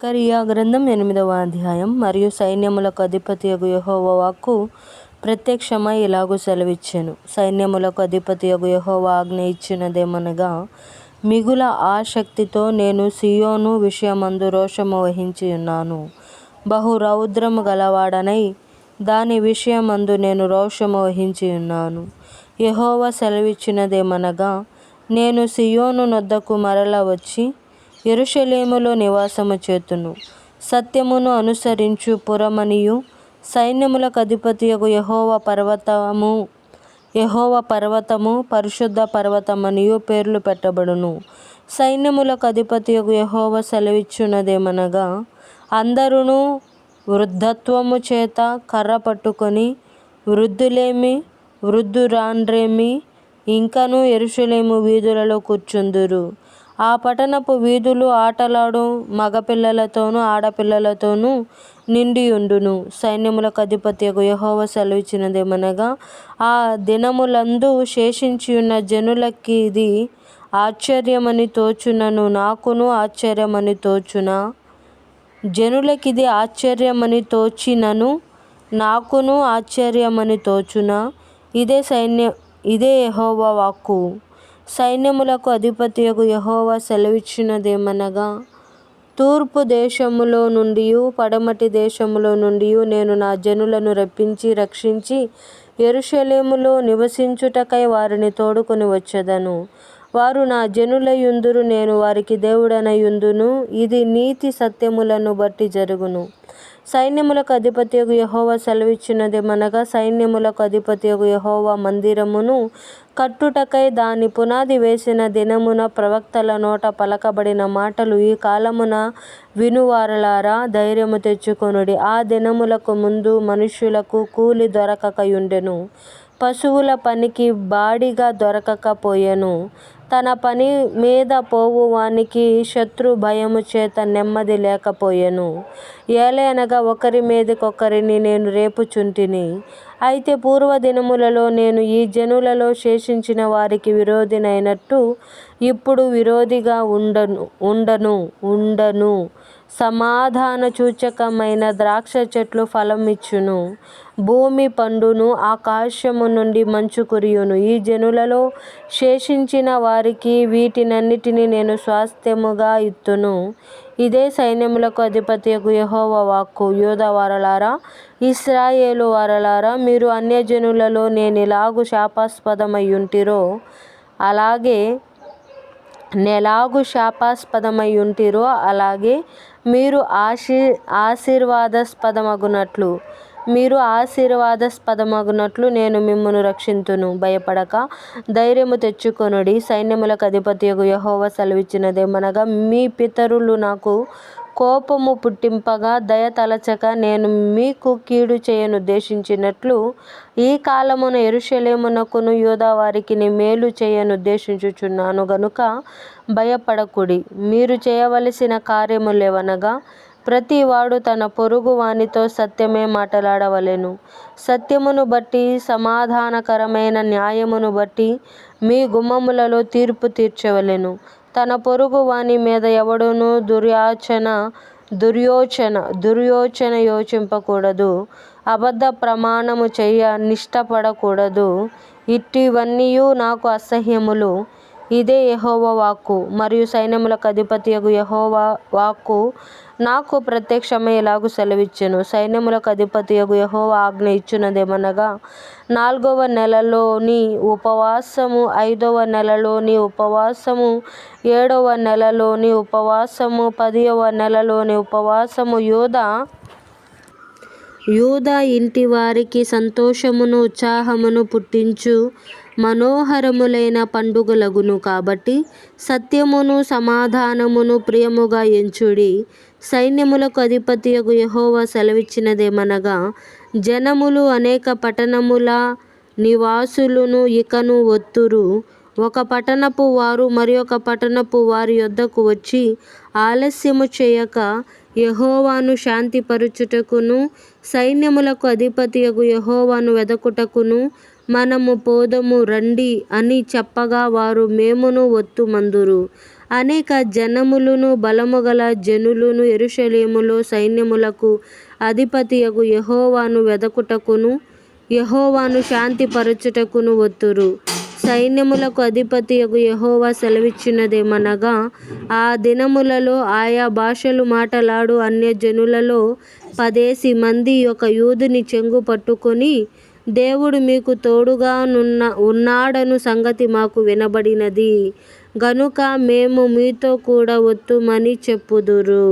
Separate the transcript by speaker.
Speaker 1: జకరియా గ్రంథం ఎనిమిదవ అధ్యాయం మరియు సైన్యములకు అధిపతియగు యెహోవా వాక్కు ప్రత్యక్షమై ఇలాగూ సెలవిచ్చెను. సైన్యములకు అధిపతియగు యహోవా ఆజ్ఞ ఇచ్చినదేమనగా మిగుల ఆసక్తితో నేను సియోను విషయమందు రోషము వహించి ఉన్నాను. బహు రౌద్రము గలవాడనై దాని విషయమందు నేను రోషము వహించి ఉన్నాను. యెహోవా సెలవిచ్చినదేమనగా నేను సియోను నొద్దకు మరల వచ్చి ఎరుషలేములో నివాసము చేతును. సత్యమును అనుసరించు పురమనియు. సైన్యములకు అధిపతియగు యహోవ పర్వతము యహోవ పర్వతము పరిశుద్ధ పర్వతమనియు పేర్లు పెట్టబడును. సైన్యములకు అధిపతియగు యహోవ సెలవిచ్చున్నదేమనగా అందరును వృద్ధత్వము చేత కర్ర పట్టుకొని వృద్ధులేమి వృద్ధురాండ్రేమి ఇంకను ఎరుషులేము వీధులలో కూర్చుందురు. ఆ పట్టణపు వీధులు ఆటలాడు మగపిల్లలతోనూ ఆడపిల్లలతోనూ నిండియుండును. సైన్యములకు అధిపతియగు యహోవ సెలవిచ్చినదేమనగా ఆ దినములందు శేషించియున్న జనులకిది ఆశ్చర్యమని తోచునను నాకును ఆశ్చర్యమని తోచునా? జనులకిది ఆశ్చర్యమని తోచినను నాకును ఆశ్చర్యమని తోచునా? ఇదే సైన్య ఇదే యహోవా వాక్కు. సైన్యములకు అధిపతియగు యహోవా సెలవిచ్చినదేమనగా తూర్పు దేశములో నుండియు పడమటి దేశములో నుండియు నేను నా జనులను రప్పించి రక్షించి ఎరుషలేములో నివసించుటకై వారిని తోడుకొని వచ్చేదను. వారు నా జనుల యుందురు నేను వారికి దేవుడనయుందును. ఇది నీతి సత్యములను బట్టి జరుగును. సైన్యములకు అధిపతియగు యెహోవా సెలవిచ్చినదేమనగా సైన్యములకు అధిపతియగు యహోవా మందిరమును కట్టుటకై దాని పునాది వేసిన దినమున ప్రవక్తల నోట పలకబడిన మాటలు ఈ కాలమున వినువారలారా? ధైర్యము తెచ్చుకొనుడి. ఆ దినములకు ముందు మనుష్యులకు కూలి దొరకకయుండెను. పశువుల పనికి బాడిగా దొరకకపోయెను. తన పని మీద పోవు వానికి శత్రు భయము చేత నెమ్మది లేకపోయెను. ఏలైనగా ఒకరి మీదకొకరిని నేను రేపుచుంటిని. అయితే పూర్వదినములలో నేను ఈ జనులలో శేషించిన వారికి విరోధినైనట్టు ఇప్పుడు విరోధిగా ఉండను ఉండను ఉండను. సమాధాన సూచకమైన ద్రాక్ష చెట్లు ఫలమిచ్చును. భూమి పండును ఆకాశము నుండి మంచు కురియును. ఈ జనులలో శేషించిన వారికి వీటినన్నిటిని నేను స్వాస్థ్యముగా ఇత్తును. ఇదే సైన్యములకు అధిపతియగు యహోవ వాక్కు. యోధ వారలారా ఇస్రాయేలు వారలారా మీరు అన్యజనులలో ఎలాగు శాపాస్పదమయ్యుంటిరో అలాగే నెలాగు శాపాస్పదమయ్యుంటిరో అలాగే మీరు ఆశీ ఆశీర్వాదాస్పదమగునట్లు. మీరు ఆశీర్వాదాస్పదమగునట్లు నేను మిమ్మును రక్షింతును. భయపడక ధైర్యము తెచ్చుకొనుడి. సైన్యములకు అధిపతియగు యెహోవా సెలవిచ్చినదేమనగా మీ పితరులు నాకు కోపము పుట్టింపగా దయ తలచక నేను మీకు కీడు చేయనుద్దేశించినట్లు ఈ కాలమున ఎరుషలేమునకును యూదా వారికిని మేలు చేయనుద్దేశించుచున్నాను. గనుక భయపడకుడి. మీరు చేయవలసిన కార్యములేవనగా ప్రతివాడు తన పొరుగు వానితో సత్యమే మాట్లాడవలెను. సత్యమును బట్టి సమాధానకరమైన న్యాయమును బట్టి మీ గుమ్మములలో తీర్పు తీర్చవలెను. తన పొరుగువాని మీద ఎవడునూ దుర్యాచన దుర్యోచన దుర్యోచన యోచింపకూడదు. అబద్ధ ప్రమాణము చేయ నిష్టపడకూడదు. ఇట్టివన్నీయు నాకు అసహ్యములు. ఇదే యెహోవా వాక్కు. మరియు సైన్యములకు అధిపతియగు యెహోవా వాక్కు నాకు ప్రత్యక్షమై ఇలాగు సెలవిచ్చెను? సైన్యములకు అధిపతియగు యెహోవా ఆజ్ఞ ఇచ్చున్నదేమనగా నాల్గవ నెలలోని ఉపవాసము ఐదవ నెలలోని ఉపవాసము ఏడవ నెలలోని ఉపవాసము పదియవ నెలలోని ఉపవాసము యూదా యూదా ఇంటి వారికి సంతోషమును ఉత్సాహమును పుట్టించు మనోహరములైన పండుగలగును కాబట్టి సత్యమును సమాధానమును ప్రియముగా ఎంచుడి. సైన్యములకు అధిపతియగు యహోవా సెలవిచ్చినదేమనగా జనములు అనేక పట్టణముల నివాసులును ఇకను ఒత్తురు. ఒక పట్టణపు వారు మరియొక పట్టణపు వారి యొద్దకు వచ్చి ఆలస్యము చేయక యహోవాను శాంతిపరచుటకును సైన్యములకు అధిపతియగు యహోవాను వెదకుటకును మనము పోదము రండి అని చెప్పగా వారు మేమును వత్తుమందురు అనేక జనములను బలముగల జనులును ఎరుషలేములో సైన్యములకు అధిపతియగు యహోవాను వెదకుటకును యహోవాను శాంతిపరచుటకును వత్తురు. సైన్యములకు అధిపతియగు యహోవా సెలవిచ్చినదేమనగా ఆ దినములలో ఆయా భాషలు మాటలాడు అన్యజనులలో పదేసి మంది ఒక యూదుని చెంగు పట్టుకొని దేవుడు మీకు తోడుగా ఉన్నాడను సంగతి మాకు వినబడినది గనుక మేము మీతో కూడా వత్తుమని చెప్పుదురు.